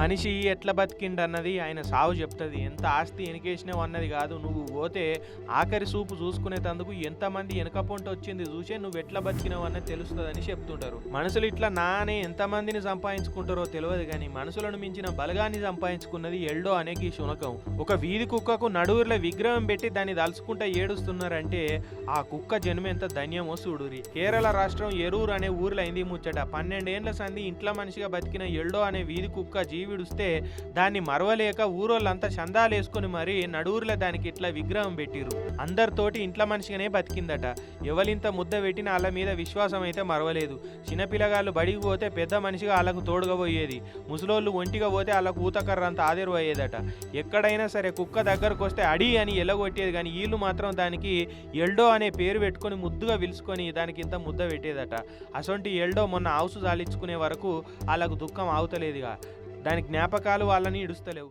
మనిషి ఎట్లా బతికిండు అన్నది ఆయన సావు చెప్తుంది. ఎంత ఆస్తి వెనకేసినావు అన్నది కాదు. నువ్వు పోతే ఆఖరి సూపు చూసుకునేటందుకు ఎంతమంది వెనక పొంట వచ్చింది చూసే నువ్వు ఎట్లా బతికినావు అన్నది తెలుస్తుందని చెప్తుంటారు. మనుషులు ఇట్లా నానే ఎంతమందిని సంపాదించుకుంటారో తెలియదు కానీ మనుషులను మించిన బలగాన్ని సంపాదించుకున్నది ఎల్డో అనే ఈ శునకం. ఒక వీధి కుక్కకు నడువుర్ల విగ్రహం పెట్టి దాన్ని దలుచుకుంటా ఏడుస్తున్నారంటే ఆ కుక్క జన్మ ఎంత ధన్యమో చూడురి కేరళ రాష్ట్రం ఎరూరు అనే ఊర్లో అయింది ముచ్చట. పన్నెండేండ్ల సంది ఇంట్లో మనిషిగా బతికిన ఎల్డో అనే వీధి కుక్క జీవి విడిస్తే దాన్ని మరవలేక ఊరోళ్ళంతా చందాలు వేసుకుని మరీ నడువుర్ల దానికి ఇట్లా విగ్రహం పెట్టిరు అందరితోటి ఇంట్లో మనిషిగానే బతికిందట. ఎవరింత ముద్ద పెట్టిన వాళ్ళ మీద విశ్వాసం అయితే మరవలేదు. చిన్నపిల్లగాళ్ళు బడికి పోతే పెద్ద మనిషిగా వాళ్ళకు తోడుగా పోయేది ముసలోళ్ళు ఒంటిగా పోతే వాళ్ళకు ఊతకర్రంత ఆదేరు అయ్యేదట ఎక్కడైనా సరే కుక్క దగ్గరకు వస్తే అడి అని ఎలగొట్టేది కానీ వీళ్ళు మాత్రం దానికి ఎల్డో అనే పేరు పెట్టుకొని ముద్దుగా పిలుచుకొని దానికి ఇంత ముద్ద పెట్టేదట. అసొంటి ఎల్డో మొన్న హౌస్ జాలించుకునే వరకు వాళ్ళకు దుఃఖం ఆగుతలేదుగా. దాని జ్ఞాపకాలు వాళ్ళని ఇడుస్తలేవు.